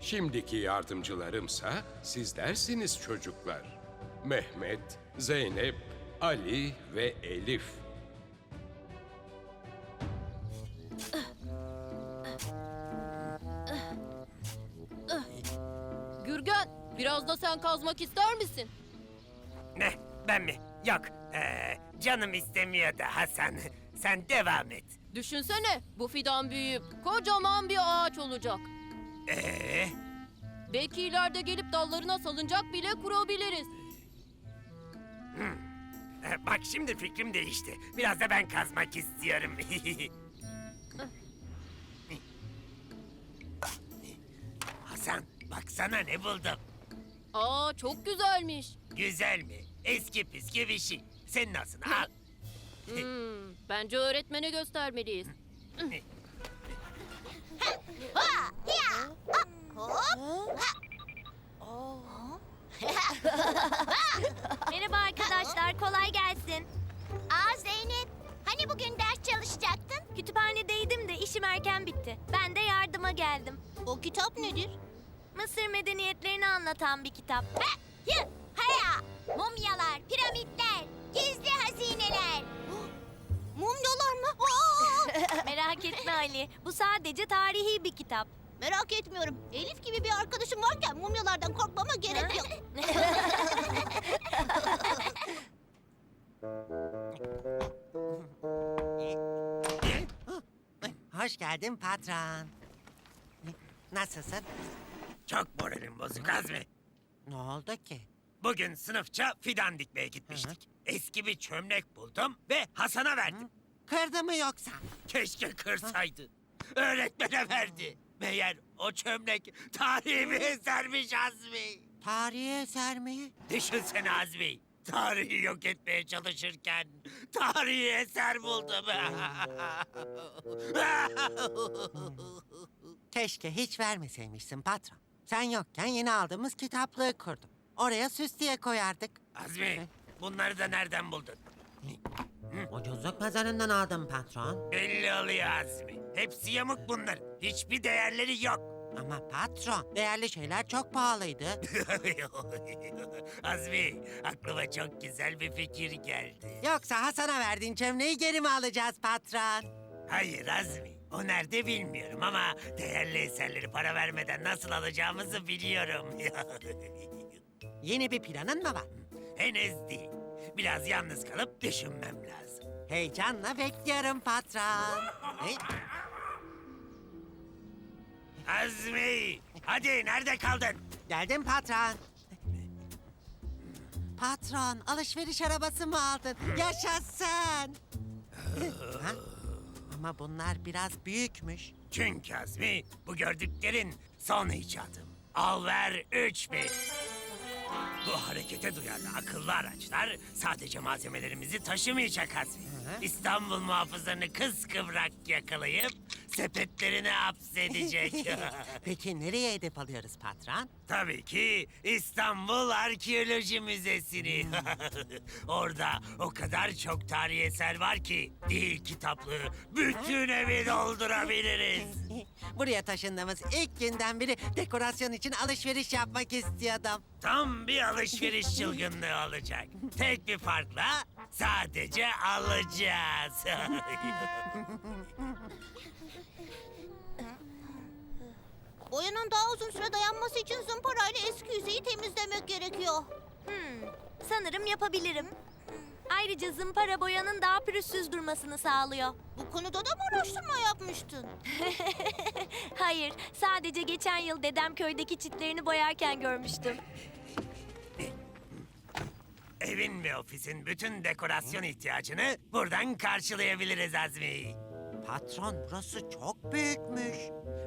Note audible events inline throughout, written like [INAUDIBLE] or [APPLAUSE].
Şimdiki yardımcılarımsa sizlersiniz çocuklar. Mehmet, Zeynep, Ali ve Elif. Gürgen, biraz da sen kazmak ister misin? Ne? Ben mi? Yok. Ee, canım istemiyor da Hasan. Sen devam et. Düşünsene, bu fidan büyüyüp kocaman bir ağaç olacak. Ee, Belki ileride gelip dallarına salıncak bile kurabiliriz. e, bak şimdi fikrim değişti. Biraz da ben kazmak istiyorum. [LAUGHS] Hasan, baksana ne buldum. Aa, çok güzelmiş. Güzel mi? Eski püskü bir şey. Senin olsun al. Hmm, bence öğretmene göstermeliyiz. Merhaba arkadaşlar, kolay gelsin. Aa Zeynep, hani bugün ders çalışacaktın? Kütüphanedeydim de işim erken bitti. Ben de yardıma geldim. O kitap nedir? Mısır medeniyetlerini anlatan bir kitap. Ha, yı, haya, mumyalar, piramitler, gizli hazineler. [GASPS] Mumyalar mı? [LAUGHS] Merak etme Ali, bu sadece tarihi bir kitap. Merak etmiyorum. Elif gibi bir arkadaşım varken mumyalardan korkmama gerek yok. Hoş geldin patron. Nasılsın? Çok moralim bozuk Azmi. Ne oldu ki? Bugün sınıfça fidan dikmeye gitmiştik. Eski bir çömlek buldum ve Hasan'a verdim. Kırdı mı yoksa? Keşke kırsaydı. Öğretmene verdi. Meğer o çömlek tarihi bir esermiş Azmi. Tarihi eser mi? Düşünsene Azmi. Tarihi yok etmeye çalışırken tarihi eser buldum. [LAUGHS] Keşke hiç vermeseymişsin patron. Sen yokken yeni aldığımız kitaplığı kurdum. Oraya süs diye koyardık. Azmi bunları da nereden buldun? Ucuzluk pazarından aldım patron. Belli oluyor Azmi. Hepsi yamuk bunlar. Hiçbir değerleri yok. Ama patron, değerli şeyler çok pahalıydı. [LAUGHS] Azmi aklıma çok güzel bir fikir geldi. Yoksa Hasan'a verdiğin çömleği geri mi alacağız patron? Hayır Azmi. O nerede bilmiyorum ama değerli eserleri para vermeden nasıl alacağımızı biliyorum. [LAUGHS] Yeni bir planın mı var? Henüz değil. Biraz yalnız kalıp düşünmem lazım. Heyecanla bekliyorum patron. Hey, [LAUGHS] Azmi! Hadi nerede kaldın? Geldim patron. Patron, alışveriş arabası mı aldın? Yaşasın. Ha? Ama bunlar biraz büyükmüş. Çünkü Azmi bu gördüklerin son icadım. Al ver üç bin. Bu harekete duyarlı akıllı araçlar sadece malzemelerimizi taşımayacak Azmi. İstanbul muhafızlarını kıskıvrak yakalayıp sepetlerine hapsedecek. [LAUGHS] Peki nereye hedef alıyoruz patron? Tabii ki İstanbul Arkeoloji Müzesi'ni. [LAUGHS] Orada o kadar çok tarihi eser var ki değil kitaplığı bütün evi doldurabiliriz. [LAUGHS] Buraya taşındığımız ilk günden beri dekorasyon için alışveriş yapmak istiyordum. Tam bir alışveriş çılgınlığı olacak. Tek bir farkla sadece alacağız. [LAUGHS] Boyanın daha uzun süre dayanması için zımparayla eski yüzeyi temizlemek gerekiyor. Hmm, sanırım yapabilirim. Ayrıca zımpara boyanın daha pürüzsüz durmasını sağlıyor. [LAUGHS] Bu konuda da mı araştırma yapmıştın? Hayır, sadece geçen yıl dedem köydeki çitlerini boyarken görmüştüm. Evin ve ofisin bütün dekorasyon ihtiyacını buradan karşılayabiliriz Azmi. Patron burası çok büyükmüş.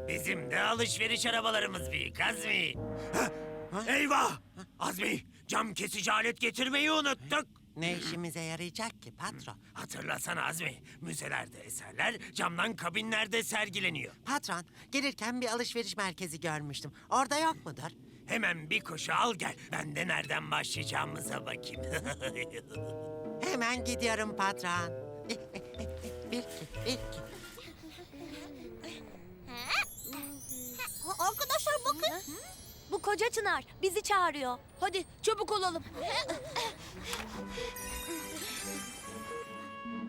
Bizim de alışveriş arabalarımız büyük Azmi. Eyvah! Azmi, cam kesici alet getirmeyi unuttuk. Ne işimize yarayacak ki patron? Hatırlasana Azmi, müzelerde eserler camdan kabinlerde sergileniyor. Patron, gelirken bir alışveriş merkezi görmüştüm. Orada yok mudur? Hemen bir koşu al gel. Ben de nereden başlayacağımıza bakayım. [LAUGHS] Hemen gidiyorum patron. bir iki, bir iki. Arkadaşlar bakın. Bu koca çınar bizi çağırıyor. Hadi çabuk olalım.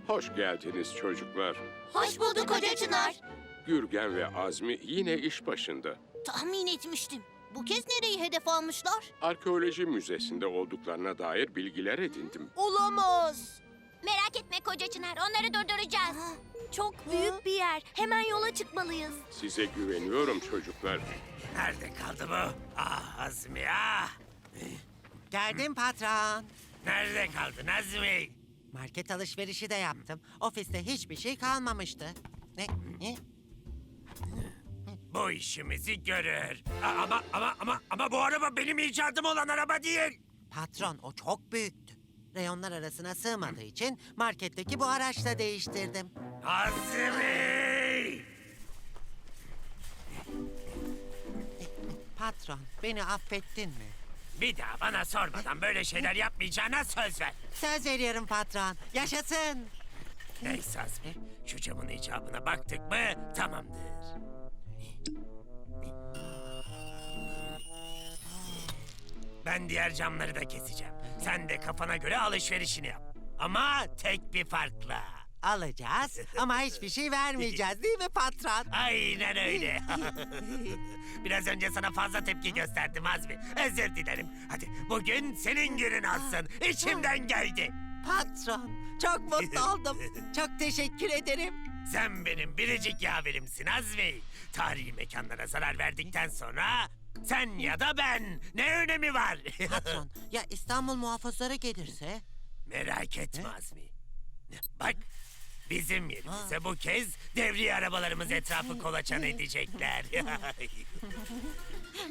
Hoş geldiniz çocuklar. Hoş bulduk Hoca Çınar. Gürgen ve Azmi yine iş başında. Tahmin etmiştim. Bu kez nereyi hedef almışlar? Arkeoloji müzesinde olduklarına dair bilgiler edindim. Olamaz. Merak etme Koca Çınar. Onları durduracağız. Çok büyük bir yer. Hemen yola çıkmalıyız. Size güveniyorum çocuklar. Nerede kaldı bu? Ah Azmi ah! Geldim patron. Nerede kaldın Azmi? Market alışverişi de yaptım. Ofiste hiçbir şey kalmamıştı. Ne? ne? Bu işimizi görür. A- ama ama ama ama bu araba benim icadım olan araba değil. Patron o çok büyüktü. Reyonlar arasına sığmadığı için marketteki bu araçla değiştirdim. Azmi! Patron beni affettin mi? Bir daha bana sormadan böyle şeyler yapmayacağına söz ver. Söz veriyorum patron. Yaşasın. Neyse Azmi, şu camın icabına baktık mı tamamdır. Ben diğer camları da keseceğim. Sen de kafana göre alışverişini yap. Ama tek bir farkla. Alacağız ama hiçbir şey vermeyeceğiz değil mi patron? Aynen öyle. [LAUGHS] Biraz önce sana fazla tepki gösterdim Azmi. Özür dilerim. Hadi bugün senin günün olsun. İçimden geldi. Patron çok mutlu [LAUGHS] oldum. Çok teşekkür ederim. Sen benim biricik yaverimsin Azmi. Tarihi mekanlara zarar verdikten sonra sen ya da ben ne önemi var? [LAUGHS] Patron ya İstanbul muhafızları gelirse? Merak etme Azmi. Bak bizim yerimize bu kez devriye arabalarımız etrafı kolaçan edecekler. [LAUGHS]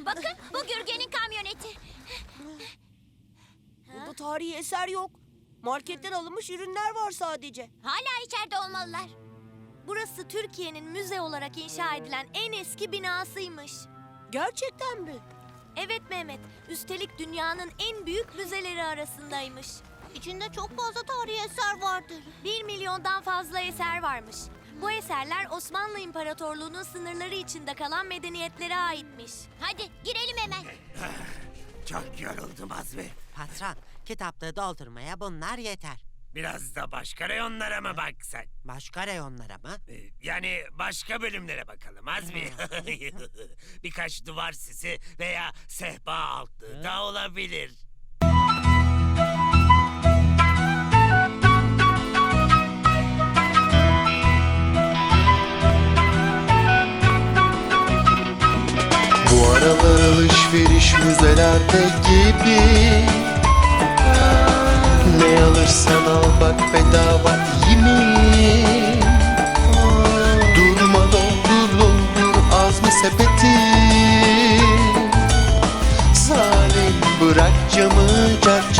Bakın bu Gürgen'in kamyoneti. Burada tarihi eser yok. Marketten alınmış ürünler var sadece. Hala içeride olmalılar. Burası Türkiye'nin müze olarak inşa edilen en eski binasıymış. Gerçekten mi? Evet Mehmet, üstelik dünyanın en büyük müzeleri arasındaymış. İçinde çok fazla tarihi eser vardır. Bir milyondan fazla eser varmış. Bu eserler Osmanlı İmparatorluğu'nun sınırları içinde kalan medeniyetlere aitmiş. Hadi girelim hemen. [SIGHS] Çok yoruldum Azmi. Patron kitaplığı doldurmaya bunlar yeter. Biraz da başka reyonlara mı baksak? Başka reyonlara mı? Ee, Yani başka bölümlere bakalım Azmi. [LAUGHS] Birkaç duvar sisi veya sehpa altlığı da olabilir. Bu aralar alışveriş müzelerde gibi. Ne alırsan al bak bedava iyi mi? Durma doldur doldur az mı sepeti. Zalim bırak camı çerçeveyi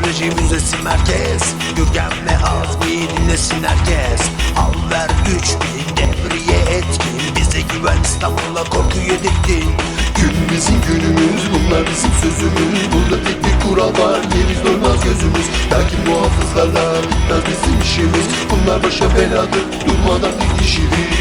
Arkeoloji Müzesi merkez. Gürgen ve Azmi'yi dinlesin herkes. Al ver üç bin devriye etkin. Bize güven İstanbul'a korku yedirttin. Gün bizim günümüz, bunlar bizim sözümüz. Burada tek bir kural var, geriz durmaz gözümüz. Lakin muhafızlarla bitmez bizim işimiz. Bunlar başa beladır, durmadan didişiriz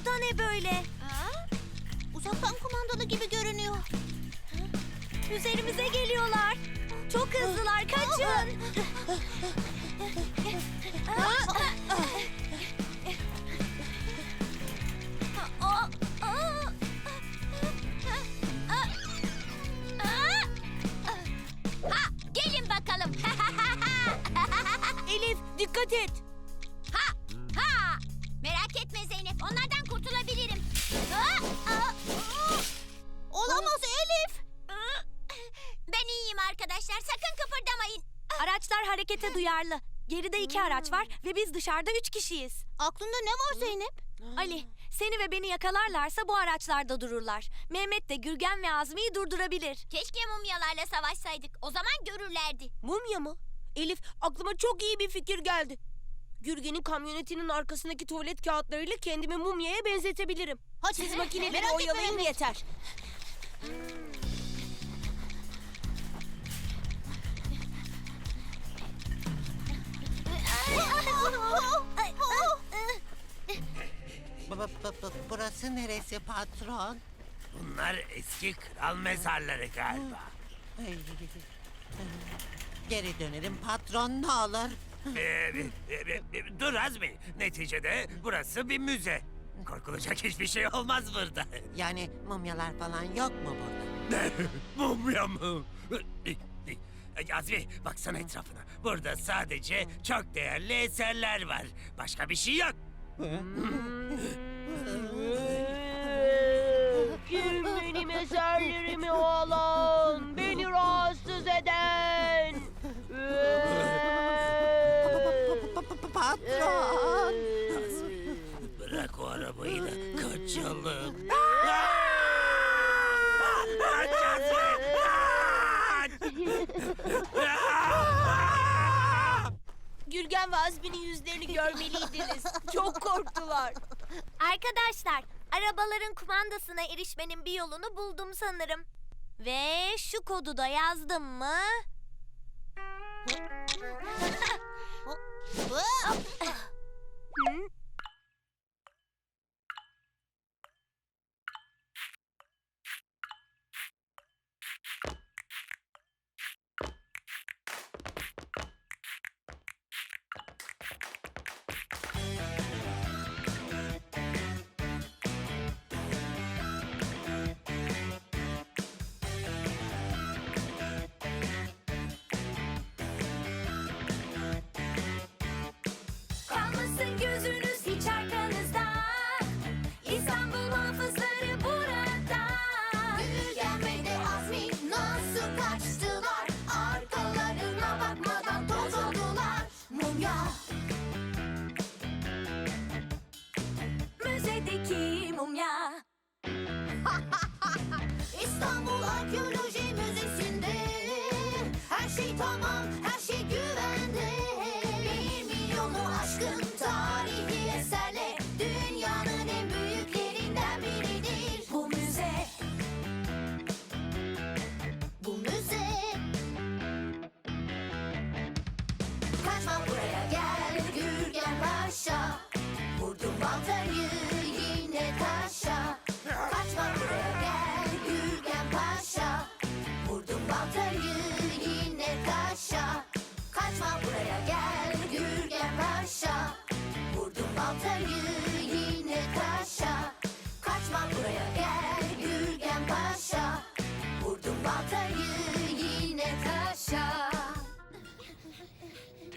Bu da ne böyle? Ha? Uzaktan kumandalı gibi görünüyor. Üzerimize geliyorlar. Çok hızlılar kaçın. Ha, gelin bakalım. [LAUGHS] Elif dikkat et. Harekete duyarlı. Geride iki araç var ve biz dışarıda üç kişiyiz. Aklında ne var Zeynep? Ali, seni ve beni yakalarlarsa bu araçlarda dururlar. Mehmet de Gürgen ve Azmi'yi durdurabilir. Keşke mumyalarla savaşsaydık. O zaman görürlerdi. Mumya mı? Elif aklıma çok iyi bir fikir geldi. Gürgen'in kamyonetinin arkasındaki tuvalet kağıtlarıyla kendimi mumyaya benzetebilirim. Hadi Siz makineleri oyalayın yeter. Bu- bu- bu- bu- burası neresi patron? Bunlar eski kral mezarları galiba. Ay, Geri dönelim patron ne olur. Ee, e, e, e, dur Azmi. Neticede burası bir müze. Korkulacak hiçbir şey olmaz burada. Yani mumyalar falan yok mu burada? Ne? [LAUGHS] Mumya mı? Azmi baksana etrafına. Burada sadece çok değerli eserler var. Başka bir şey yok. Kim benim eserlerimi alan, beni rahatsız eden? Pa- pa- pa- Patron. Bırak o arabayı da kaçalım. Gürgen ve Azmi'nin yüzlerini görmeliydiniz. Çok korktular. Arkadaşlar, arabaların kumandasına erişmenin bir yolunu buldum sanırım. Ve şu kodu da yazdım mı? Kalmasın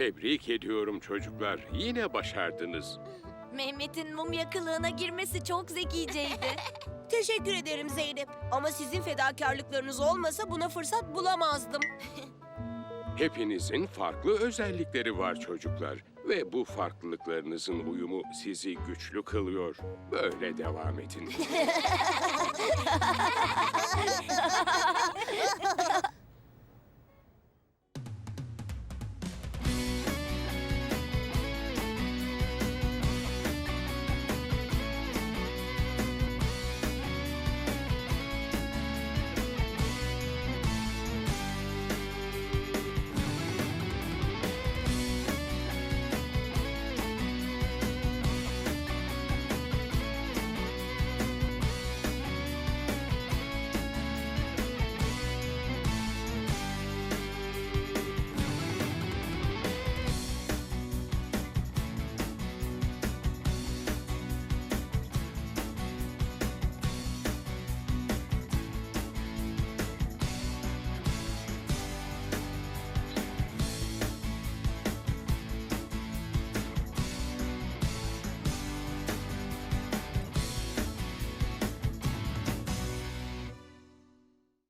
Tebrik ediyorum çocuklar. Yine başardınız. Mehmet'in mumya kılığına girmesi çok zekiceydi. [LAUGHS] Teşekkür ederim Zeynep. Ama sizin fedakarlıklarınız olmasa buna fırsat bulamazdım. Hepinizin farklı özellikleri var çocuklar. Ve bu farklılıklarınızın uyumu sizi güçlü kılıyor. Böyle devam edin. [LAUGHS]